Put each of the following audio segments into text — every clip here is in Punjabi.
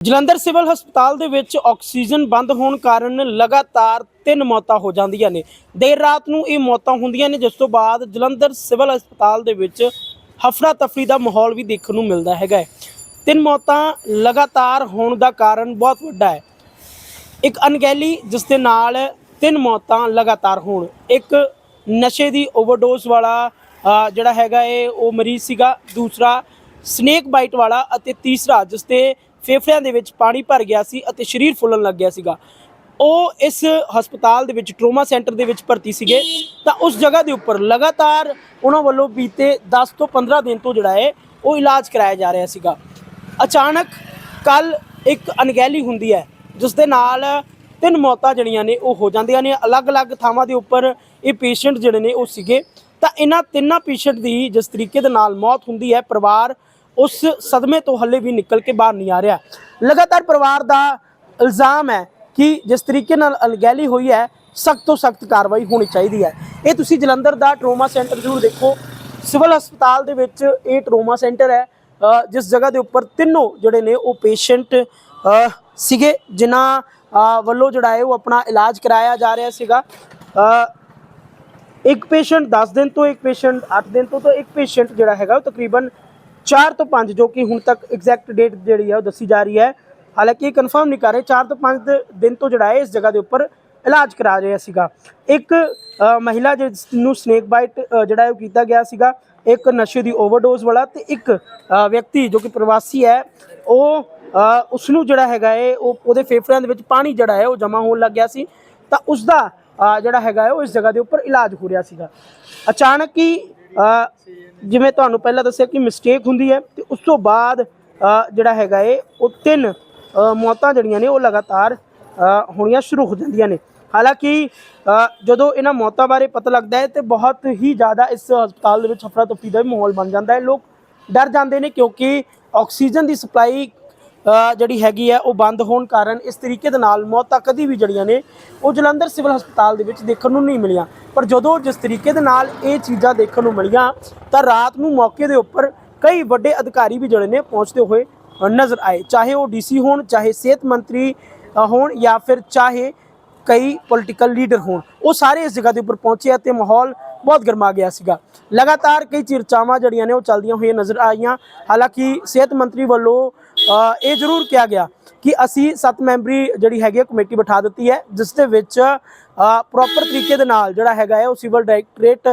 ਜਲੰਧਰ ਸਿਵਲ ਹਸਪਤਾਲ ਦੇ ਵਿੱਚ ਆਕਸੀਜਨ ਬੰਦ ਹੋਣ ਕਾਰਨ ਲਗਾਤਾਰ ਤਿੰਨ ਮੌਤਾਂ ਹੋ ਜਾਂਦੀਆਂ ਨੇ। ਦੇਰ ਰਾਤ ਨੂੰ ਇਹ ਮੌਤਾਂ ਹੁੰਦੀਆਂ ਨੇ, ਜਿਸ ਤੋਂ ਬਾਅਦ ਜਲੰਧਰ ਸਿਵਲ ਹਸਪਤਾਲ ਦੇ ਵਿੱਚ ਹਫੜਾ ਤਫੜੀ ਦਾ ਮਾਹੌਲ ਵੀ ਦੇਖਣ ਨੂੰ ਮਿਲਦਾ ਹੈਗਾ ਹੈ। ਤਿੰਨ ਮੌਤਾਂ ਲਗਾਤਾਰ ਹੋਣ ਦਾ ਕਾਰਨ ਬਹੁਤ ਵੱਡਾ ਹੈ। ਇੱਕ ਅਣਗਹਿਲੀ, ਜਿਸ ਦੇ ਨਾਲ ਤਿੰਨ ਮੌਤਾਂ ਲਗਾਤਾਰ ਹੋਣ। ਇੱਕ ਨਸ਼ੇ ਦੀ ਓਵਰਡੋਜ਼ ਵਾਲਾ ਜਿਹੜਾ ਹੈਗਾ ਇਹ, ਉਹ ਮਰੀਜ਼ ਸੀਗਾ। ਦੂਸਰਾ ਸਨੇਕ ਬਾਈਟ ਵਾਲਾ ਅਤੇ ਤੀਸਰਾ, ਜਿਸ ਤੇ ਫੇਫੜਿਆਂ ਦੇ ਵਿੱਚ ਪਾਣੀ ਭਰ ਗਿਆ ਸੀ ਅਤੇ ਸਰੀਰ ਫੁੱਲਣ ਲੱਗ ਗਿਆ ਸੀਗਾ। ਉਹ ਇਸ ਹਸਪਤਾਲ ਦੇ ਵਿੱਚ ਟਰੋਮਾ ਸੈਂਟਰ ਦੇ ਵਿੱਚ ਭਰਤੀ ਸੀਗੇ। ਤਾਂ ਉਸ ਜਗ੍ਹਾ ਦੇ ਉੱਪਰ ਲਗਾਤਾਰ ਉਹਨਾਂ ਵੱਲੋਂ ਬੀਤੇ 10 ਤੋਂ 15 ਦਿਨ ਤੋਂ ਜਿਹੜਾ ਹੈ, ਉਹ ਇਲਾਜ ਕਰਾਇਆ ਜਾ ਰਿਹਾ ਸੀਗਾ। ਅਚਾਨਕ ਕੱਲ ਇੱਕ ਅਣਗਹਿਲੀ ਹੁੰਦੀ ਹੈ, ਜਿਸ ਦੇ ਨਾਲ ਤਿੰਨ ਮੌਤਾਂ ਜਿਹੜੀਆਂ ਨੇ, ਉਹ ਹੋ ਜਾਂਦੀਆਂ ਨੇ। ਅਲੱਗ-ਅਲੱਗ ਥਾਵਾਂ ਦੇ ਉੱਪਰ ਇਹ ਪੇਸ਼ੈਂਟ ਜਿਹੜੇ ਨੇ, ਉਹ ਸੀਗੇ। ਤਾਂ ਇਹਨਾਂ ਤਿੰਨਾਂ ਪੇਸ਼ੈਂਟ ਦੀ ਜਿਸ ਤਰੀਕੇ ਦੇ ਨਾਲ ਮੌਤ ਹੁੰਦੀ ਹੈ, ਪਰਿਵਾਰ ਉਸ ਸਦਮੇ ਤੋਂ ਹੱਲੇ ਵੀ ਨਿਕਲ ਕੇ ਬਾਹਰ ਨਹੀਂ ਆ ਰਿਹਾ। ਲਗਾਤਾਰ ਪਰਿਵਾਰ ਦਾ ਇਲਜ਼ਾਮ ਹੈ ਕਿ ਜਿਸ ਤਰੀਕੇ ਨਾਲ ਅਣਗਹਿਲੀ ਹੋਈ ਹੈ, ਸਖਤ ਤੋਂ ਸਖਤ ਕਾਰਵਾਈ ਹੋਣੀ ਚਾਹੀਦੀ ਹੈ। ਇਹ ਤੁਸੀਂ ਜਲੰਧਰ ਦਾ ਟਰੋਮਾ ਸੈਂਟਰ ਜ਼ਰੂਰ ਦੇਖੋ। ਸਿਵਲ ਹਸਪਤਾਲ ਦੇ ਵਿੱਚ ਇਹ ਟਰੋਮਾ ਸੈਂਟਰ ਹੈ। ਜਿਸ ਜਗ੍ਹਾ ਦੇ ਉੱਪਰ ਤਿੰਨੋਂ ਜਿਹੜੇ ਨੇ ਉਹ ਪੇਸ਼ੈਂਟ ਸੀਗੇ, ਜਿਨ੍ਹਾਂ ਵੱਲੋਂ ਜਿਹੜਾ ਹੈ ਉਹ ਆਪਣਾ ਇਲਾਜ ਕਰਾਇਆ ਜਾ ਰਿਹਾ ਸੀਗਾ। ਇੱਕ ਪੇਸ਼ੈਂਟ 10 ਦਿਨ ਤੋਂ, ਇੱਕ ਪੇਸ਼ੈਂਟ 8 ਦਿਨ ਤੋਂ, ਤਾਂ ਇੱਕ ਪੇਸ਼ੈਂਟ ਜਿਹੜਾ ਹੈਗਾ ਉਹ ਤਕਰੀਬਨ 4 ਤੋਂ 5 ਜੋ ਕਿ ਹੁਣ ਤੱਕ ਐਗਜ਼ੈਕਟ ਡੇਟ ਜਿਹੜੀ ਹੈ ਉਹ ਦੱਸੀ ਜਾ ਰਹੀ ਹੈ। ਹਾਲਾਂਕਿ ਇਹ ਕਨਫਰਮ ਨਹੀਂ ਕਰ ਰਹੇ 4 ਤੋਂ 5 ਦਿਨ ਤੋਂ ਜਿਹੜਾ ਹੈ ਇਸ ਜਗ੍ਹਾ ਦੇ ਉੱਪਰ ਇਲਾਜ ਕਰਾ ਰਿਹਾ ਸੀਗਾ। ਇੱਕ ਮਹਿਲਾ ਜਿਸ ਨੂੰ ਸਨੇਕ ਬਾਈਟ ਜਿਹੜਾ ਉਹ ਕੀਤਾ ਗਿਆ ਸੀਗਾ ਇੱਕ ਨਸ਼ੇ ਦੀ ਓਵਰਡੋਜ਼ ਵਾਲਾ ਤੇ ਇੱਕ ਵਿਅਕਤੀ ਜੋ ਕਿ ਪ੍ਰਵਾਸੀ ਹੈ ਉਹ ਅ, ਉਸ ਨੂੰ ਜਿਹੜਾ ਹੈਗਾ ਹੈ ਉਹ ਉਹਦੇ ਫੇਫੜਿਆਂ ਦੇ ਵਿੱਚ ਪਾਣੀ ਜਿਹੜਾ ਹੈ ਉਹ ਜਮ੍ਹਾਂ ਹੋਣ ਲੱਗ ਗਿਆ ਸੀ। ਤਾਂ ਉਸ ਦਾ ਜਿਹੜਾ ਹੈਗਾ ਹੈ ਉਹ ਇਸ ਜਗ੍ਹਾ ਦੇ ਉੱਪਰ ਇਲਾਜ ਹੋ ਰਿਹਾ ਸੀਗਾ। ਅਚਾਨਕ ਹੀ ਜਿਵੇਂ ਤੁਹਾਨੂੰ ਪਹਿਲਾਂ ਦੱਸਿਆ ਕਿ ਮਿਸਟੇਕ ਹੁੰਦੀ ਹੈ, ਤੇ ਉਸ ਤੋਂ ਬਾਅਦ ਜਿਹੜਾ ਹੈਗਾ ਹੈ ਉਹ ਤਿੰਨ ਮੌਤਾਂ ਜਿਹੜੀਆਂ ਨੇ, ਉਹ ਲਗਾਤਾਰ ਹੋਣੀਆਂ ਸ਼ੁਰੂ ਹੋ ਜਾਂਦੀਆਂ ਨੇ। ਹਾਲਾਂਕਿ ਜਦੋਂ ਇਹਨਾਂ ਮੌਤਾਂ ਬਾਰੇ ਪਤਾ ਲੱਗਦਾ ਹੈ, ਤੇ ਬਹੁਤ ਹੀ ਜ਼ਿਆਦਾ ਇਸ ਹਸਪਤਾਲ ਦੇ ਵਿੱਚ ਹਫੜਾ ਤਫੜੀ ਦਾ ਵੀ ਮਾਹੌਲ ਬਣ ਜਾਂਦਾ ਹੈ। ਲੋਕ ਡਰ ਜਾਂਦੇ ਨੇ ਕਿਉਂਕਿ ਆਕਸੀਜਨ ਦੀ ਸਪਲਾਈ ਜਿਹੜੀ ਹੈਗੀ ਹੈ ਉਹ ਬੰਦ ਹੋਣ ਕਾਰਨ ਇਸ ਤਰੀਕੇ ਦੇ ਨਾਲ ਮੌਤਾਂ ਕਦੀ ਵੀ ਜੜੀਆਂ ਨੇ, ਉਹ ਜਲੰਧਰ ਸਿਵਲ ਹਸਪਤਾਲ ਦੇ ਵਿੱਚ ਦੇਖਣ ਨੂੰ ਨਹੀਂ ਮਿਲੀਆਂ। ਪਰ ਜਦੋਂ ਜਿਸ ਤਰੀਕੇ ਦੇ ਨਾਲ ਇਹ ਚੀਜ਼ਾਂ ਦੇਖਣ ਨੂੰ ਮਿਲੀਆਂ, ਤਾਂ ਰਾਤ ਨੂੰ ਮੌਕੇ ਦੇ ਉੱਪਰ ਕਈ ਵੱਡੇ ਅਧਿਕਾਰੀ ਵੀ ਜਿਹੜੇ ਨੇ ਪਹੁੰਚਦੇ ਹੋਏ ਨਜ਼ਰ ਆਏ। ਚਾਹੇ ਉਹ ਡੀਸੀ ਹੋਣ, ਚਾਹੇ ਸਿਹਤ ਮੰਤਰੀ ਹੋਣ ਜਾਂ ਫਿਰ ਚਾਹੇ ਕਈ ਪੋਲੀਟੀਕਲ ਲੀਡਰ ਹੋਣ। ਉਹ ਸਾਰੇ ਇਸ ਜਗ੍ਹਾ ਦੇ ਉੱਪਰ ਪਹੁੰਚੇ ਅਤੇ ਮਾਹੌਲ ਬਹੁਤ ਗਰਮਾ ਗਿਆ ਸੀਗਾ। ਲਗਾਤਾਰ ਕਈ ਚਰਚਾਵਾਂ ਜਿਹੜੀਆਂ ਨੇ, ਉਹ ਚੱਲਦੀਆਂ ਹੋਈਆਂ ਨਜ਼ਰ ਆਈਆਂ ਹਾਲਾਂਕਿ ਸਿਹਤ ਮੰਤਰੀ ਵੱਲੋਂ ਇਹ ਜ਼ਰੂਰ ਕਿਹਾ ਗਿਆ ਕਿ ਅਸੀਂ ਸੱਤ ਮੈਂਬਰੀ ਜਿਹੜੀ ਹੈਗੀ ਹੈ ਕਮੇਟੀ ਬਿਠਾ ਦਿੱਤੀ ਹੈ ਜਿਸ ਦੇ ਵਿੱਚ ਪ੍ਰੋਪਰ ਤਰੀਕੇ ਦੇ ਨਾਲ ਜਿਹੜਾ ਹੈਗਾ ਹੈ ਉਹ ਸਿਵਲ ਡਾਇਰੈਕਟੋਰੇਟ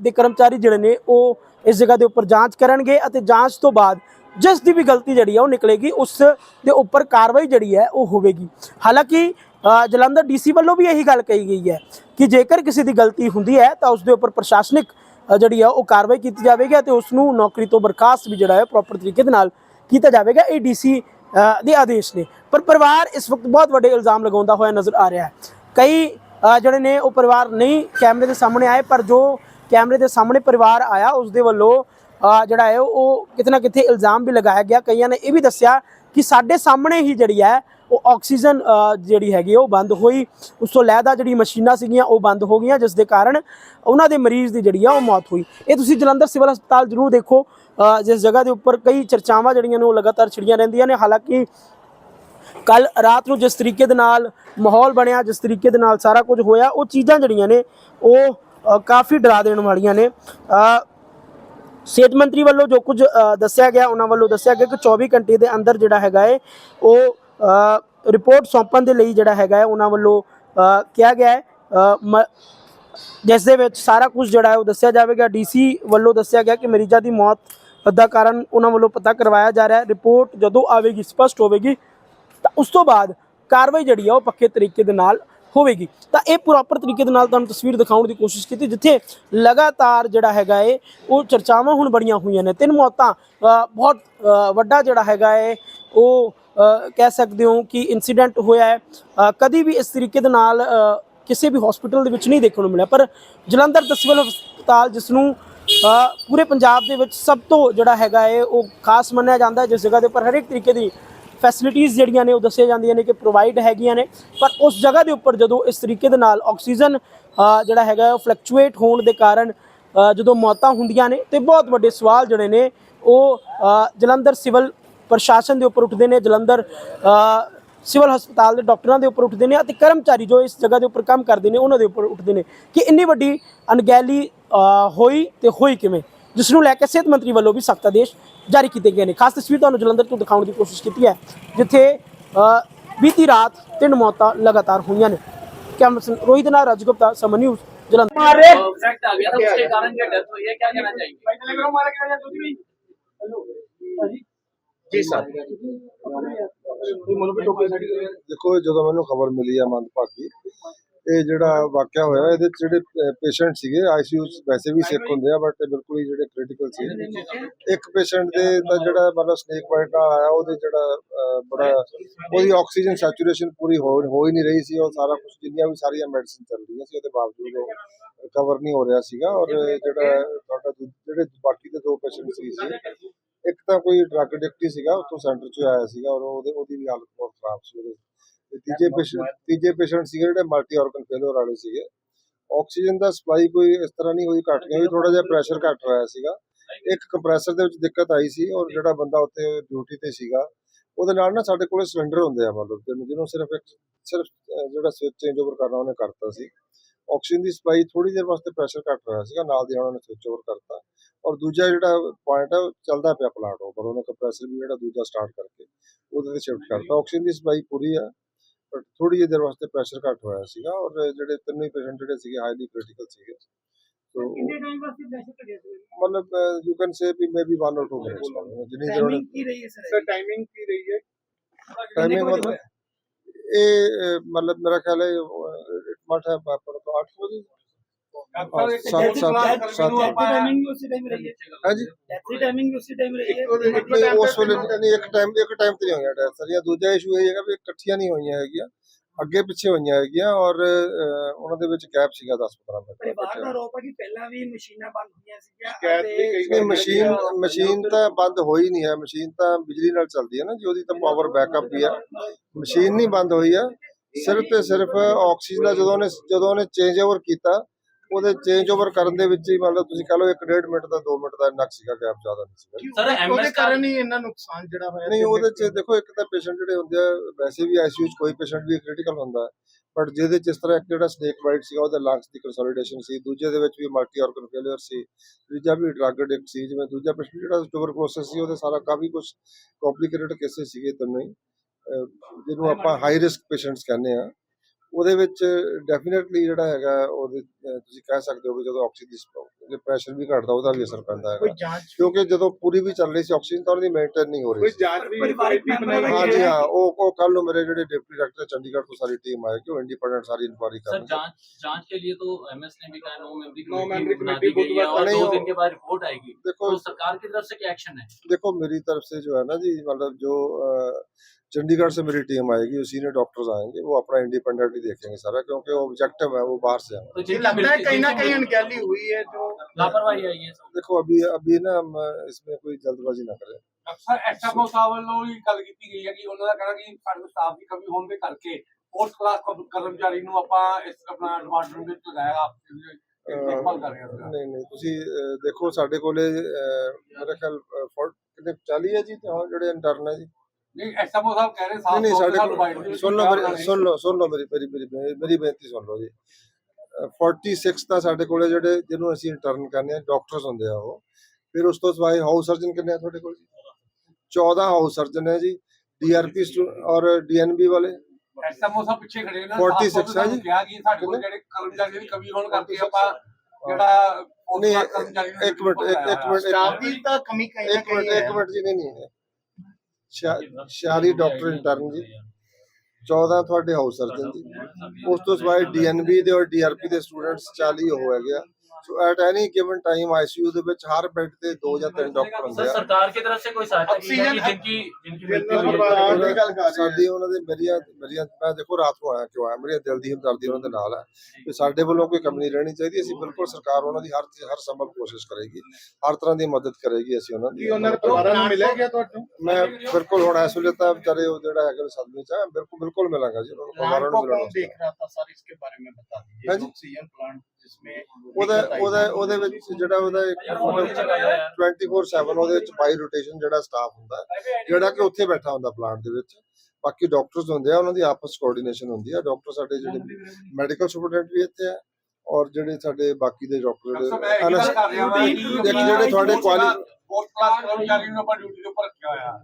ਦੇ ਕਰਮਚਾਰੀ ਜਿਹੜੇ ਨੇ ਉਹ ਇਸ ਜਗ੍ਹਾ ਦੇ ਉੱਪਰ ਜਾਂਚ ਕਰਨਗੇ ਅਤੇ ਜਾਂਚ ਤੋਂ ਬਾਅਦ ਜਿਸ ਦੀ ਵੀ ਗਲਤੀ ਜਿਹੜੀ ਹੈ ਉਹ ਨਿਕਲੇਗੀ ਉਸ ਦੇ ਉੱਪਰ ਕਾਰਵਾਈ ਜਿਹੜੀ ਹੈ ਉਹ ਹੋਵੇਗੀ। ਹਾਲਾਂਕਿ ਅ, ਜਲੰਧਰ ਡੀਸੀ ਵੱਲੋਂ ਵੀ ਇਹੀ ਗੱਲ ਕਹੀ ਗਈ ਹੈ ਕਿ ਜੇਕਰ ਕਿਸੇ ਦੀ ਗਲਤੀ ਹੁੰਦੀ ਹੈ ਤਾਂ ਉਸ ਦੇ ਉੱਪਰ ਪ੍ਰਸ਼ਾਸਨਿਕ ਜਿਹੜੀ ਆ ਉਹ ਕਾਰਵਾਈ ਕੀਤੀ ਜਾਵੇਗੀ ਅਤੇ ਉਸ ਨੂੰ ਨੌਕਰੀ ਤੋਂ ਬਰਖਾਸਤ ਵੀ ਜਿਹੜਾ ਹੈ ਪ੍ਰੋਪਰ ਤਰੀਕੇ ਦੇ ਨਾਲ ਕੀਤਾ ਜਾਵੇਗਾ, ਇਹ ਡੀਸੀ ਦੇ ਆਦੇਸ਼ ਨੇ। ਪਰ ਪਰਿਵਾਰ ਇਸ ਵਕਤ ਬਹੁਤ ਵੱਡੇ ਇਲਜ਼ਾਮ ਲਗਾਉਂਦਾ ਹੋਇਆ ਨਜ਼ਰ ਆ ਰਿਹਾ ਹੈ। ਕਈ ਜਿਹੜੇ ਨੇ, ਉਹ ਪਰਿਵਾਰ ਨਹੀਂ ਕੈਮਰੇ ਦੇ ਸਾਹਮਣੇ ਆਏ, ਪਰ ਜੋ ਕੈਮਰੇ ਦੇ ਸਾਹਮਣੇ ਪਰਿਵਾਰ ਆਇਆ ਉਸ ਦੇ ਵੱਲੋਂ ਜਿਹੜਾ ਹੈ, ਉਹ ਕਿਤੇ ਨਾ ਕਿਤੇ ਇਲਜ਼ਾਮ ਵੀ ਲਗਾਇਆ ਗਿਆ। ਕਈਆਂ ਨੇ ਇਹ ਵੀ ਦੱਸਿਆ ਕਿ ਸਾਡੇ ਸਾਹਮਣੇ ਹੀ ਜਿਹੜੀ ਹੈ ਉਹ ਆਕਸੀਜਨ ਜਿਹੜੀ ਹੈਗੀ ਉਹ ਬੰਦ ਹੋਈ। ਉਸ ਤੋਂ ਲੈਦਾ ਜਿਹੜੀ ਮਸ਼ੀਨਾਂ ਸੀਗੀਆਂ, ਉਹ ਬੰਦ ਹੋ ਗਈਆਂ, ਜਿਸ ਦੇ ਕਾਰਨ ਉਹਨਾਂ ਦੇ ਮਰੀਜ਼ ਦੀ ਜਿਹੜੀ ਆ, ਉਹ ਮੌਤ ਹੋਈ। ਇਹ ਤੁਸੀਂ ਜਲੰਧਰ ਸਿਵਲ ਹਸਪਤਾਲ ਜ਼ਰੂਰ ਦੇਖੋ। ਜਿਸ ਜਗ੍ਹਾ ਦੇ ਉੱਪਰ ਕਈ ਚਰਚਾਵਾਂ ਜਿਹੜੀਆਂ ਨੇ, ਉਹ ਲਗਾਤਾਰ ਛਿੜੀਆਂ ਰਹਿੰਦੀਆਂ ਨੇ। ਹਾਲਾਂਕਿ ਕੱਲ ਰਾਤ ਨੂੰ ਜਿਸ ਤਰੀਕੇ ਦੇ ਨਾਲ ਮਾਹੌਲ ਬਣਿਆ, ਜਿਸ ਤਰੀਕੇ ਦੇ ਨਾਲ ਸਾਰਾ ਕੁਝ ਹੋਇਆ, ਉਹ ਚੀਜ਼ਾਂ ਜਿਹੜੀਆਂ ਨੇ, ਉਹ ਕਾਫੀ ਡਰਾ ਦੇਣ ਵਾਲੀਆਂ ਨੇ। ਸਿਹਤ ਮੰਤਰੀ ਵੱਲੋਂ ਜੋ ਕੁਝ ਦੱਸਿਆ ਗਿਆ, ਉਹਨਾਂ ਵੱਲੋਂ ਦੱਸਿਆ ਗਿਆ ਕਿ 24 ਘੰਟੇ ਦੇ ਅੰਦਰ ਜਿਹੜਾ ਹੈਗਾ ਹੈ ਉਹ ਰਿਪੋਰਟ ਸੌਂਪਣ ਦੇ ਲਈ ਜਿਹੜਾ ਹੈਗਾ ਹੈ ਉਹਨਾਂ ਵੱਲੋਂ ਕਿਹਾ ਗਿਆ ਹੈ ਮ- ਜਿਸ ਦੇ ਵਿੱਚ ਸਾਰਾ ਕੁਝ ਜਿਹੜਾ ਹੈ ਉਹ ਦੱਸਿਆ ਜਾਵੇਗਾ। ਡੀਸੀ ਵੱਲੋਂ ਦੱਸਿਆ ਗਿਆ ਕਿ ਮਰੀਜ਼ਾਂ ਦੀ ਮੌਤ ਦਾ ਕਾਰਨ ਉਹਨਾਂ ਵੱਲੋਂ ਪਤਾ ਕਰਵਾਇਆ ਜਾ ਰਿਹਾ ਹੈ। ਰਿਪੋਰਟ ਜਦੋਂ ਆਵੇਗੀ, ਸਪਸ਼ਟ ਹੋਵੇਗੀ, ਤਾਂ ਉਸ ਤੋਂ ਬਾਅਦ ਕਾਰਵਾਈ ਜਿਹੜੀ ਆ ਉਹ ਪੱਕੇ ਤਰੀਕੇ ਦੇ ਨਾਲ ਹੋਵੇਗੀ। ਤਾਂ ਇਹ ਪ੍ਰੋਪਰ ਤਰੀਕੇ ਦੇ ਨਾਲ ਤੁਹਾਨੂੰ ਤਸਵੀਰ ਦਿਖਾਉਣ ਦੀ ਕੋਸ਼ਿਸ਼ ਕੀਤੀ ਜਿੱਥੇ ਲਗਾਤਾਰ ਜਿਹੜਾ ਹੈਗਾ ਏ ਉਹ ਚਰਚਾਵਾਂ ਹੁਣ ਬੜੀਆਂ ਹੋਈਆਂ ਨੇ। ਤਿੰਨ ਮੌਤਾਂ ਬਹੁਤ ਵੱਡਾ ਜਿਹੜਾ ਹੈਗਾ ਏ ਉਹ ਕਹਿ ਸਕਦੇ ਹੋ ਕਿ ਇਨਸੀਡੈਂਟ ਹੋਇਆ ਹੈ। ਅ, ਕਦੀ ਵੀ ਇਸ ਤਰੀਕੇ ਦੇ ਨਾਲ ਕਿਸੇ ਵੀ ਹਸਪੀਟਲ ਦੇ ਵਿੱਚ ਨਹੀਂ ਦੇਖਣ ਨੂੰ ਮਿਲਿਆ। ਪਰ ਜਲੰਧਰ ਦਾ ਸਿਵਲ ਹਸਪਤਾਲ ਜਿਸ ਨੂੰ ਪੂਰੇ ਪੰਜਾਬ ਦੇ ਵਿੱਚ ਸਭ ਤੋਂ ਜਿਹੜਾ ਹੈਗਾ ਏ ਉਹ ਖਾਸ ਮੰਨਿਆ ਜਾਂਦਾ ਜਿਸ ਜਗ੍ਹਾ ਦੇ ਉੱਪਰ ਹਰੇਕ ਤਰੀਕੇ ਦੀ ਫੈਸਿਲਿਟੀਆਂ ਜਿਹੜੀਆਂ ਨੇ ਉਹ ਦੱਸੀਆਂ ਜਾਂਦੀਆਂ ਨੇ ਕਿ ਪ੍ਰੋਵਾਈਡ ਹੈਗੀਆਂ ਨੇ। ਪਰ ਉਸ ਜਗ੍ਹਾ ਦੇ ਉੱਪਰ ਜਦੋਂ ਇਸ ਤਰੀਕੇ ਦੇ ਨਾਲ ਆਕਸੀਜਨ ਜਿਹੜਾ ਹੈਗਾ ਉਹ ਫਲਕਚੁਏਟ ਹੋਣ ਦੇ ਕਾਰਨ ਜਦੋਂ ਮੌਤਾਂ ਹੁੰਦੀਆਂ ਨੇ ਤੇ ਬਹੁਤ ਵੱਡੇ ਸਵਾਲ ਜਿਹੜੇ ਨੇ ਉਹ ਜਲੰਧਰ ਸਿਵਲ ਪ੍ਰਸ਼ਾਸਨ ਦੇ ਉੱਪਰ ਉੱਠਦੇ ਨੇ, ਜਲੰਧਰ ਸਿਵਲ ਹਸਪਤਾਲ ਦੇ ਡਾਕਟਰਾਂ ਦੇ ਉੱਪਰ ਉੱਠਦੇ ਨੇ ਅਤੇ ਕਰਮਚਾਰੀ ਜੋ ਇਸ ਜਗ੍ਹਾ ਦੇ ਉੱਪਰ ਕੰਮ ਕਰਦੇ ਨੇ, ਉਹਨਾਂ ਦੇ ਉੱਪਰ ਉੱਠਦੇ ਨੇ ਕਿ ਇੰਨੀ ਵੱਡੀ ਅਣਗਹਿਲੀ ਹੋਈ ਤੇ ਹੋਈ ਕਿਵੇਂ? ਜਿਸ ਨੂੰ ਲੈ ਕੇ ਸਿਹਤ ਮੰਤਰੀ ਵੱਲੋਂ ਵੀ ਸਖਤ ਆਦੇਸ਼ ਜਾਰੀ ਕੀਤੇ ਗਏ ਨੇ। ਖਾਸ ਤਸਵੀਰ ਤੁਹਾਨੂੰ ਜਲੰਧਰ ਤੋਂ ਦਿਖਾਉਣ ਦੀ ਕੋਸ਼ਿਸ਼ ਕੀਤੀ ਹੈ ਜਿੱਥੇ ਬੀਤੀ ਰਾਤ ਤਿੰਨ ਮੌਤਾਂ ਲਗਾਤਾਰ ਹੋਈਆਂ ਨੇ। ਕੈਮਰਨ ਰੋਹਿਤ ਨਾਲ ਰਾਜ ਗੁਪਤਾ ਸਮਨ ਨਿਊਜ਼ ਜਲੰਧਰ। ਮਾਰੇ। ਫੈਕਟ ਆ ਗਿਆ ਤਾਂ ਉਸਕੇ ਕਾਰਨ ਜੇ ਡੈਥ ਹੋਈ ਹੈ ਕੀ ਕਹਿਣਾ ਚਾਹੀਏ ਭਾਈ ਟੈਲੀਗ੍ਰਾਮ ਮਾਰੇ ਕਿਹਾ ਤੁਸੀਂ ਵੀ? ਜੀ ਸਰ। ਮੈਨੂੰ ਵੀ ਟੋਕੇ ਸਾਡੀ ਦੇਖੋ ਜਦੋਂ ਮੈਨੂੰ ਖਬਰ ਮਿਲੀ ਆ ਮੰਦਭਾਗੀ ਇਹ ਜਿਹੜਾ ਵਾਕਿਆ ਹੋਇਆ, ਇਹਦੇ ਜਿਹੜੇ ਪੇਸ਼ੈਂਟ ਸੀਗੇ ਆਈਸੀਯੂ ਵੈਸੇ ਵੀ ਸਿੱਕ ਹੁੰਦੇ ਆ ਬਟ ਬਿਲਕੁਲ ਹੀ ਜਿਹੜੇ ਕ੍ਰਿਟੀਕਲ ਸੀ। ਇੱਕ ਪੇਸ਼ੈਂਟ ਦੇ ਤਾਂ ਜਿਹੜਾ ਮਤਲਬ ਸਨੇਕ ਬਾਈਟ ਨਾਲ ਆਇਆ, ਉਹਦੇ ਜਿਹੜਾ ਬੜਾ, ਉਹਦੀ ਆਕਸੀਜਨ ਸੈਚੂਰੇਸ਼ਨ ਪੂਰੀ ਹੋ, ਹੀ ਨਹੀਂ ਰਹੀ ਸੀ, ਉਹ ਸਾਰਾ ਕੁਝ ਜਿੰਨੀਆਂ ਵੀ ਸਾਰੀਆਂ ਮੈਡੀਸਿਨ ਚੱਲ ਰਹੀਆਂ ਸੀ, ਉਹਦੇ ਬਾਵਜੂਦ ਉਹ ਰਿਕਵਰ ਨਹੀਂ ਹੋ ਰਿਹਾ ਸੀਗਾ। ਔਰ ਜਿਹੜਾ ਤੁਹਾਡਾ ਜਿਹੜੇ ਬਾਕੀ ਦੇ ਦੋ ਪੇਸ਼ੈਂਟ ਸੀ ਇੱਕ ਤਾਂ ਕੋਈ ਡਰੱਗ ਐਡਿਕਟ ਸੀਗਾ, ਉੱਥੋਂ ਸੈਂਟਰ ਚੋਂ ਆਇਆ ਸੀਗਾ, ਔਰ ਉਹਦੇ, ਉਹਦੀ ਵੀ ਹਾਲਤ ਬਹੁਤ ਖਰਾਬ ਸੀ, ਉਹਦੇ। ਤੇ ਤੀਜੇ ਪੇਸ਼ੈਂਟ ਤੀਜੇ ਪੇਸ਼ੈਂਟ ਸੀਗੇ ਜਿਹੜੇ ਮਲਟੀ ਆਰਗਨ ਫੇਲਿਅਰ ਵਾਲੇ ਸੀਗੇ। ਆਕਸੀਜਨ ਦਾ ਸਪਲਾਈ ਕੋਈ ਇਸ ਤਰ੍ਹਾਂ ਨਹੀਂ ਹੋਈ ਘਟ ਗਈ ਥੋੜਾ ਜਿਹਾ ਪ੍ਰੈਸ਼ਰ ਘਟ ਰਿਹਾ ਸੀਗਾ। ਇੱਕ ਕੰਪਰੈਸਰ ਦੇ ਵਿੱਚ ਦਿੱਕਤ ਆਈ ਸੀ ਔਰ ਜਿਹੜਾ ਬੰਦਾ ਉੱਥੇ ਡਿਊਟੀ ਤੇ ਸੀਗਾ ਉਹਦੇ ਨਾਲ ਨਾ ਸਾਡੇ ਕੋਲੇ ਸਿਲੰਡਰ ਹੁੰਦੇ ਆ ਮਤਲਬ ਜਿਹਨੂੰ ਜਿਹਨੂੰ ਸਿਰਫ ਇੱਕ ਸਿਰਫ ਜਿਹੜਾ ਸਵਿਚ ਚੇਂਜ ਓਵਰ ਕਰਨਾ ਉਹਨੇ ਕਰਤਾ ਸੀ। ਆਕਸੀਜਨ ਦੀ ਸਪਲਾਈ ਥੋੜੀ ਦੇਰ ਵਾਸਤੇ ਪ੍ਰੈਸ਼ਰ ਘਟ ਰਿਹਾ ਸੀਗਾ ਨਾਲ ਦੀ ਨਾਲ ਉਹਨੇ ਸਵਿਚ ਓਵਰ ਕਰਤਾ। ਔਰ ਦੂਜਾ ਜਿਹੜਾ ਪੁਆਇੰਟ ਹੈ ਉਹ ਚੱਲਦਾ ਪਿਆ ਪਲਾਂਟ ਉੱਪਰ ਉਹਨੇ ਕੰਪਰੈਸਰ ਵੀ ਜਿਹੜਾ ਦੂਜਾ ਸਟਾਰਟ ਕਰਕੇ ਉਹਦੇ ਤੇ ਸ਼ਿਫਟ ਕਰਤਾ। ਆਕਸੀਜਨ ਦੀ ਸਪਲਾਈ ਪੂਰੀ ਹੈ ਬਟ ਥੋੜੀ ਜਿਹੀ ਦੇਰ ਵਾਸਤੇ ਪ੍ਰੈਸ਼ਰ ਘਟ ਹੋਇਆ ਸੀਗਾ ਔਰ ਜਿਹੜੇ ਤਿੰਨੇ ਪੇਸ਼ੈਂਟ ਜਿਹੜੇ ਸੀਗੇ ਹਾਈਲੀ ਕ੍ਰਿਟੀਕਲ ਸੀਗੇ। ਸੋ? ਮਤਲਬ you can say we maybe 1 or 2 minutes ਜਿੰਨੀ ਦੇਰ ਉਹਨੇ ਕੀ ਰਹੀ ਹੈ ਸਰ ਟਾਈਮਿੰਗ ਕੀ ਰਹੀ ਹੈ? ਟਾਈਮਿੰਗ ਮਤਲਬ ਇਹ ਮਤਲਬ ਮੇਰਾ ਖਿਆਲ ਹੈ ਇਟ ਮਟ ਹੈ ਪਰ ਤੋਂ 8 ਵਜੇ। ਸੱਤ ਸੱਤ ਸੱਤ ਟਾਈਮਿੰਗ ਉਸੇ ਟਾਈਮ ਰਹੀ ਹੈ। ਹਾਂਜੀ। ਡੈਥ ਦੀ ਟਾਈਮਿੰਗ ਉਸੇ ਟਾਈਮ ਰਹੀ ਹੈ। ਨਹੀਂ ਉਸ ਵੇਲੇ ਨਹੀਂ ਇੱਕ ਟਾਈਮ ਇੱਕ ਟਾਈਮ ਤੇ ਨਹੀਂ ਹੋਇਆ ਡੈਥ ਸਰ। ਜਾਂ ਦੂਜਾ ਇਸ਼ੂ ਇਹ ਹੈਗਾ ਵੀ ਇਕੱਠੀਆਂ ਨਹੀਂ ਹੋਈਆਂ ਹੈਗੀਆਂ। ਅੱਗੇ ਪਿੱਛੇ ਹੋਈਆਂ ਹੈਗੀਆਂ ਔਰ ਉਹਨਾਂ ਦੇ ਵਿੱਚ ਗੈਪ ਸੀਗਾ 10 15 ਮਿੰਟ ਦਾ। ਪਰਿਵਾਰ ਦਾ ਹੈ ਕਿ ਪਹਿਲਾਂ ਵੀ ਮਸ਼ੀਨਾਂ ਬੰਦ ਹੋਈਆਂ ਸੀਗੀਆਂ ਮਸ਼ੀਨ ਮਸ਼ੀਨ ਤਾਂ ਬੰਦ ਹੋਈ ਨਹੀਂ ਹੈ। ਮਸ਼ੀਨ ਤਾਂ ਬਿਜਲੀ ਨਾਲ ਚੱਲਦੀ ਹੈ ਨਾ ਜੀ ਉਹਦੀ ਤਾਂ ਪਾਵਰ ਬੈਕਅਪ ਵੀ ਹੈ। ਮਸ਼ੀਨ ਨਹੀਂ ਬੰਦ ਹੋਈ ਹੈ। ਸਿਰਫ ਤੇ ਸਿਰਫ ਆਕਸੀਜਨ ਦਾ ਜਦੋਂ ਉਹਨੇ ਜਦੋਂ ਉਹਨੇ ਚੇਂਜ ਓਵਰ ਕੀਤਾ ਉਹਦੇ ਚੇਂਜ ਓਵਰ ਕਰਨ ਦੇ ਵਿੱਚ ਹੀ ਮਤਲਬ ਤੁਸੀਂ ਕਹ ਲਓ 1.5 ਮਿੰਟ ਦਾ 2 ਮਿੰਟ ਦਾ ਇੰਨਾ ਸੀਗਾ ਗੈਪ ਜ਼ਿਆਦਾ ਨਹੀਂ ਸੀਗਾ ਸਰ ਐਮਐਸ ਕਾਰਨ ਹੀ ਇੰਨਾ ਨੁਕਸਾਨ ਜਿਹੜਾ ਹੋਇਆ ਨਹੀਂ ਉਹਦੇ ਚ ਦੇਖੋ ਇੱਕ ਤਾਂ ਪੇਸ਼ੈਂਟ ਜਿਹੜੇ ਹੁੰਦੇ ਆ ਵੈਸੇ ਵੀ ਆਈਸੀਯੂ ਚ ਕੋਈ ਪੇਸ਼ੈਂਟ ਵੀ ਕ੍ਰਿਟੀਕਲ ਹੁੰਦਾ ਬਟ ਜਿਹਦੇ ਚ ਇਸ ਤਰ੍ਹਾਂ ਇੱਕ ਜਿਹੜਾ ਸਨੇਕ ਬਾਈਟ ਸੀਗਾ ਉਹਦੇ ਲੰਗਸ ਦੀ ਕੰਸੋਲੀਡੇਸ਼ਨ ਸੀ ਦੂਜੇ ਦੇ ਵਿੱਚ ਵੀ ਮਲਟੀ ਆਰਗਨ ਫੇਲਿਅਰ ਸੀ ਤੀਜਾ ਵੀ ਡਰਗ ਐਡਿਕਟ ਸੀ ਜਿਵੇਂ ਦੂਜਾ ਪੇਸ਼ੈਂਟ ਜਿਹੜਾ ਟਿਊਬਰਕਲੋਸਿਸ ਸੀ ਉਹਦੇ ਸਾਰਾ ਕਾਫੀ ਕੁਝ ਕੰਪਲਿਕੇਟਡ ਕੇਸਿਸ ਸੀਗੇ ਤਾਂ ਨਹੀਂ ਜਿਹਨੂੰ ਆਪਾਂ ਹਾਈ ਰਿਸਕ ਪੇਸ਼ੈਂਟਸ ਕਹਿੰਦੇ ਆ ਉਹਦੇ ਵਿੱਚ ਡੈਫੀਨਿਟਲੀ ਜਿਹੜਾ ਹੈਗਾ ਉਹਦੇ ਅਹ ਤੁਸੀਂ ਕਹਿ ਸਕਦੇ ਹੋ ਵੀ ਜਦੋਂ ਆਕਸੀਜਨ ਦੀ ਪ੍ਰੈਸ਼ਰ ਵੀ ਘਟਦਾ ਉਹਦਾ ਵੀ ਅਸਰ ਪੈਂਦਾ ਕੋਈ ਹੈਗਾ ਜਾਂਚ ਕਿਉਂਕਿ ਜਦੋਂ ਪੂਰੀ ਵੀ ਚੱਲ ਰਹੀ ਸੀ ਆਕਸੀਜਨ ਤਾਂ ਉਹਦੀ ਮੇਨਟੇਨ ਨਹੀਂ ਹੋ ਰਹੀ ਕੋਈ ਸੀ ਜਾਂਚ ਵੀ ਪਰਿਵਾਰਿਕ ਕਮੇਟੀ ਮੈਂਬਰਾਂ ਬਣਾਈ ਦਾ ਹਾਂ ਗਈ ਜੀ ਹੈ ਹਾਂ ਉਹ ਉਹ ਕੱਲ ਨੂੰ ਮੇਰੇ ਜਿਹੜੇ ਡਿਪਟੀ ਡਾਇਰੈਕਟਰ ਚੰਡੀਗੜ੍ਹ ਤੋਂ ਸਾਰੀ ਟੀਮ ਆਏਗੀ ਉਹ ਇੰਡੀਪੈਂਡੈਂਟ ਸਾਰੀ ਇਨਕੁਆਇਰੀ सर ਕਰਨਗੇ जांच जांच के लिए तो एमएस ने भी कहा no memory No committee memory बना committee दी गई है और नहीं दो हो- दिन के बाद रिपोर्ट आएगी देखो तो सरकार की तरफ से क्या एक्शन है देखो मेरी तरफ से जो है ना जी मतलब जो अ, चंडीगढ़ से मेरी टीम आएगी वो सीनियर डॉक्टर्स आएंगे वो अपना इंडिपेंडेंटली देखेंगे सारा क्योंकि वो ऑब्जेक्टिव है वो बाहर से है तो ये जिनकी लगता है मृत्यु- कहीं ना जिनकी कहीं मृत्यु- अनगहली हुई है जो लापरवाही आई है सर देखो अभी अभी ना हम इसमें कोई जल्दबाजी ना करें ਅਕਸਰ ਐਸਐਮਓ ਸਾਹਿਬ ਵੱਲੋਂ ਵੀ ਗੱਲ ਕੀਤੀ ਗਈ ਹੈ ਕਿ ਉਹਨਾਂ ਦਾ ਕਹਿਣਾ ਕਿ ਸਾਡੇ ਸਟਾਫ ਦੀ ਕਮੀ ਹੋਣ ਦੇ ਕਰਕੇ ਫੋਰਥ ਕਲਾਸ ਕਰਮਚਾਰੀ ਨੂੰ ਆਪਾਂ ਇਸ ਆਪਣਾ ਡਿਪਾਰਟਮੈਂਟ ਵਿੱਚ ਲਗਾਇਆ ਦੇਖਭਾਲ ਕਰ ਰਹੇ ਹਾਂ ਨਹੀਂ ਨਹੀਂ ਤੁਸੀਂ ਅ, ਦੇਖੋ ਸਾਡੇ ਕੋਲੇ ਅ, ਮੇਰੇ ਖਿਆਲ ਅ, ਫੋਰ- ਕਿੰਨੇ 40 ਹੈ ਜੀ ਤੇ ਹਾਂ ਜਿਹੜੇ ਇੰਟਰਨ ਹੈ ਜੀ ਨਹੀਂ ਐਸਐਮਓ ਸਾਹਿਬ ਕਹਿ ਰਹੇ ਸਾਫ਼ ਨਹੀਂ ਸਾਡੇ ਕੋਲ ਸੁਣ ਲਓ ਮੇਰੀ- ਸੁਣ ਲਓ ਸੁਣ ਲਓ ਮੇਰੀ ਮੇਰੀ ਮੇਰੀ ਬੇ- ਮੇਰੀ ਬੇਨਤੀ ਸੁਣ ਲਓ ਜੀ। ਅਹ 46 ਤਾਂ ਸਾਡੇ ਕੋਲੇ ਜਿਹੜੇ ਜਿਹਨੂੰ ਅਸੀਂ ਇੰਟਰਨ ਕਰਨੇ ਆ ਡਾਕਟਰਸ ਹੁੰਦੇ ਆ ਉਹ। ਫਿਰ ਉਸ ਤੋਂ ਸਿਵਾਏ ਹਾਊਸ ਸਰਜਨ ਕਿੰਨੇ ਆ ਤੁਹਾਡੇ ਕੋਲ ਜੀ? 14 ਹਾਊਸ ਸਰਜਨ ਹੈ ਜੀ ਡੀਆਰਪੀ ਔਰ ਡੀਐਨਬੀ ਵਾਲੇ। ਐਸਐਮਓ ਸਾਹਿਬ ਪਿੱਛੇ ਖੜੇ ਨੇ 46 ਹੈ ਜੀ। ਕਿਹਾ ਕਿ ਸਾਡੇ ਕੋਲ ਜਿਹੜੇ ਕਰਮਚਾਰੀ ਦੀ ਕਮੀ ਹੋਣ ਕਰਕੇ ਆਪਾਂ ਜਿਹੜਾ ਨਹੀਂ, ਇੱਕ ਮਿੰਟ ਇੱਕ- ਇੱਕ ਮਿੰਟ ਇੱਕ- ਸਟਾਫ ਦੀ ਤਾਂ ਕਮੀ ਕਹੀ ਨਾ ਇੱਕ ਮਿੰਟ ਕਹੀ ਹੈ। ਇੱਕ ਮਿੰਟ ਜੀ ਨਹੀਂ ਨਹੀਂ। 46 ਡਾਕਟਰ ਇੰਟਰਨ ਜੀ। 14 ਤੁਹਾਡੇ ਹਾਊਸ ਸਰਜਨ ਜੀ। ਉਸ ਤੋਂ ਸਿਵਾਏ ਡੀਐਨਬੀ ਦੇ ਔਰ ਡੀਆਰਪੀ ਦੇ ਸਟੂਡੈਂਟਸ 40 ਹੋ ਹੈਗੇ ਆ। So at any given time ICU ਦੇ ਵਿੱਚ ਹਰ ਬੈੱਡ ਤੇ ਦੋ ਜਾਂ ਤਿੰਨ ਡਾਕਟਰ ਹੁੰਦੇ सर ਆ सरकार की तरफ से कोई सहायता की है कि ऑक्सीजन- जिनकी जिनकी जनरल मृत्यु हुई है परिवार ਦੀ ਗੱਲ ਕਰ ਰਹੇ ਸਾਡੀ ਉਹਨਾਂ ਦੇ ਮੇਰੀਆਂ ਮੇਰੀਆਂ ਮੈਂ ਦੇਖੋ ਰਾਤ ਨੂੰ ਆਇਆ ਕਿਉਂ ਆਇਆ ਮੇਰੀਆਂ ਦਿਲ ਦੀ ਹਮਦਰਦੀ ਉਹਨਾਂ ਦੇ ਨਾਲ ਹੈ ਕਿ ਸਾਡੇ ਵੱਲੋਂ ਕੋਈ ਕਮੀ ਨਹੀਂ ਰਹਿਣੀ ਚਾਹੀਦੀ ਅਸੀਂ ਬਿਲਕੁਲ ਸਰਕਾਰ ਉਹਨਾਂ ਦੀ ਹਰ ਹਰ ਸੰਭਵ ਕੋਸ਼ਿਸ਼ ਕਰੇਗੀ ਹਰ ਤਰ੍ਹਾਂ ਦੀ ਮਦਦ ਕਰੇਗੀ ਅਸੀਂ ਉਹਨਾਂ ਕੀ ਦੀ ਉਹਨਾਂ ਦੇ ਪਰਿਵਾਰਾਂ ਨੂੰ ਮਿਲਿਆ ਗਿਆ ਤੁਹਾਨੂੰ ਮੈਂ ਬਿਲਕੁਲ ਹੁਣ ਇਸ ਵੇਲੇ ਤਾਂ ਵਿਚਾਰੇ ਉਹ ਜਿਹੜਾ ਹੈਗਾ ਸਦਮੇ ਚ ਹੈ ਬਿਲਕੁਲ ਬਿਲਕੁਲ ਮਿਲਾਂਗਾ ਜੀ ਉਹਨਾਂ ਨੂੰ ਪਰਿਵਾਰਾਂ ਨੂੰ प्लांट को ਮਿਲਣ कौन ਵਾਸਤੇ देख रहा था सर इसके बारे में बता हाँ दीजिए जी। ऑक्सीजन प्लांट जिसमें ਉਹਦਾ ਉਹਦਾ ਉਹਦੇ ਵਿੱਚ ਜਿਹੜਾ ਉਹਦਾ ਇੱਕ ਮਤਲਬ 24/7 ਉਹਦੇ ਵਿੱਚ ਬਾਈ ਰੋਟੇਸ਼ਨ ਜਿਹੜਾ ਸਟਾਫ ਹੁੰਦਾ ਜਿਹੜਾ ਕਿ ਉੱਥੇ ਬੈਠਾ ਹੁੰਦਾ ਪਲਾਂਟ ਦੇ ਵਿੱਚ। ਬਾਕੀ ਡਾਕਟਰਸ ਹੁੰਦੇ ਆ ਉਹਨਾਂ ਦੀ ਆਪਸ ਕੋਆਰਡੀਨੇਸ਼ਨ ਹੁੰਦੀ ਆ। ਡਾਕਟਰ ਸਾਡੇ ਜਿਹੜੇ ਮੈਡੀਕਲ ਸੁਪਰਡੈਂਟ ਵੀ ਇੱਥੇ ਆ ਔਰ ਜਿਹੜੇ ਸਾਡੇ ਬਾਕੀ ਦੇ ਡਾਕਟਰ ਜਿਹੜੇ ਤੁਹਾਡੇ ਕੁਆਲੀ ਪੋਸਟ ਕਲਾਸ ਕਰਮਚਾਰੀ ਨੂੰ ਆਪਾਂ ਡਿਊਟੀ ਦੇ ਉੱਪਰ ਰੱਖਿਆ ਹੋਇਆ।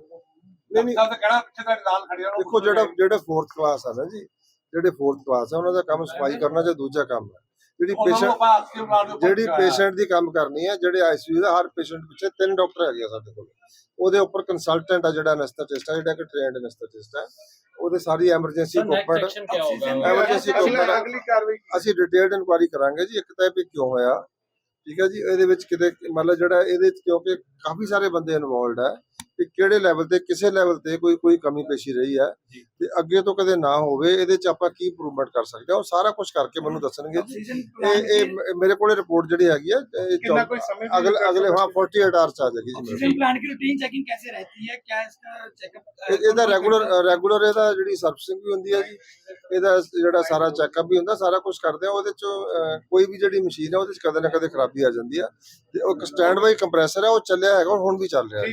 ਨਹੀਂ ਨਹੀਂ। ਤਾਂ ਕਹਿਣਾ ਪਿੱਛੇ ਤੱਕ ਨਾਲ ਖੜਿਆ ਦੇਖੋ ਜਿਹੜਾ ਜਿਹੜੇ 4th ਕਲਾਸ ਆ ਨਾ ਜੀ ਜਿਹੜੇ 4th ਕਲਾਸ ਆ ਉਹਨਾਂ ਦਾ ਕੰਮ ਸਫ਼ਾਈ ਕਰਨਾ ਜਾਂ ਦੂਜਾ ਕੰਮ ਹੈ ਜਿਹੜੀ ਪੇਸ਼ੈਂਟ ਜਿਹੜੀ ਪੇਸ਼ੈਂਟ ਦੀ ਕੰਮ ਕਰਨੀ ਹੈ ਜਿਹੜੇ ਆਈਸੀਯੂ ਦਾ ਹਰ ਪੇਸ਼ੈਂਟ ਪਿੱਛੇ ਤਿੰਨ ਡਾਕਟਰ ਹੈਗੇ ਆ ਸਾਡੇ ਕੋਲ। ਉਹਦੇ ਉੱਪਰ ਕੰਸਲਟੈਂਟ ਆ ਜਿਹੜਾ ਐਨਸਥੈਟਿਸਟ ਆ ਜਿਹੜਾ ਕਿ ਟ੍ਰੇਨਡ ਐਨਸਥੈਟਿਸਟ ਆ। ਉਹਦੇ ਸਾਰੀ ਐਮਰਜੈਂਸੀ ਕੋਪਰਟ ਐਮਰਜੈਂਸੀ ਕੋਪਰਟ ਅਗਲੀ ਕਾਰਵਾਈ ਅਸੀਂ ਡਿਟੇਲਡ ਇਨਕੁਆਇਰੀ ਕਰਾਂਗੇ ਜੀ ਇੱਕ ਤਾਂ ਵੀ ਕਿਉਂ ਹੋਇਆ? ਠੀਕ ਹੈ ਜੀ ਇਹਦੇ ਵਿੱਚ ਕਿਤੇ ਮਤਲਬ ਜਿਹੜਾ ਇਹਦੇ ਕਿਉਂਕਿ ਕਾਫੀ ਸਾਰੇ ਬੰਦੇ ਇਨਵੋਲਡ ਆ। ਕਿ ਕਿਹੜੇ ਲੈਵਲ ਤੇ ਕਿਸੇ ਲੈਵਲ ਤੇ ਕੋਈ ਕੋਈ ਕਮੀ ਪੇਸ਼ੀ ਰਹੀ ਹੈ ਤੇ ਅੱਗੇ ਤੋਂ ਕਦੇ ਨਾ ਹੋਵੇ ਇਹਦੇ ਚ ਆਪਾਂ ਕੀ ਇੰਪਰੂਵਮੈਂਟ ਕਰ ਸਕਦੇ ਹਾਂ? ਉਹ ਸਾਰਾ ਕੁਝ ਕਰਕੇ ਮੈਨੂੰ ਦੱਸਣਗੇ ਇਹ ਇਹ ਮੇਰੇ ਕੋਲੇ ਰਿਪੋਰਟ ਜਿਹੜੀ ਹੈਗੀ ਹੈ ਅਗਲੇ ਅਗਲੇ ਹਾਂ 48 ਆਰ ਚ ਆ ਜਾਏਗੀ ਜੀ ਆਕਸੀਜਨ ਰੂਟੀਨ ਚੈਕਿੰਗ ਕੈਸੇ ਰਹਤੀ ਹੈ? ਕਿਆ ਇਸਕਾ ਚੈੱਕਅਪ ਇਹਦਾ ਰੈਗੂਲਰ ਰੈਗੂਲਰ ਇਹਦਾ ਜਿਹੜੀ ਸਰਵਿਸਿੰਗ ਵੀ ਹੁੰਦੀ ਹੈ ਜੀ ਇਹਦਾ ਜਿਹੜਾ ਸਾਰਾ ਚੈੱਕਅਪ ਵੀ ਹੁੰਦਾ ਸਾਰਾ ਕੁਝ ਕਰਦੇ ਆ ਉਹਦੇ ਚ ਕੋਈ ਵੀ ਜਿਹੜੀ ਮਸ਼ੀਨ ਹੈ ਉਹਦੇ ਚ ਕਦੇ ਨਾ ਕਦੇ ਖਰਾਬੀ ਆ ਜਾਂਦੀ ਆ ਤੇ ਉਹ ਸਟੈਂਡ ਬਾਈ ਕੰਪਰੈਸਰ ਹੈ ਉਹ ਚੱਲਿਆ ਹੈਗਾ ਹੁਣ ਵੀ ਚੱਲ ਰਿਹਾ ਹੈ।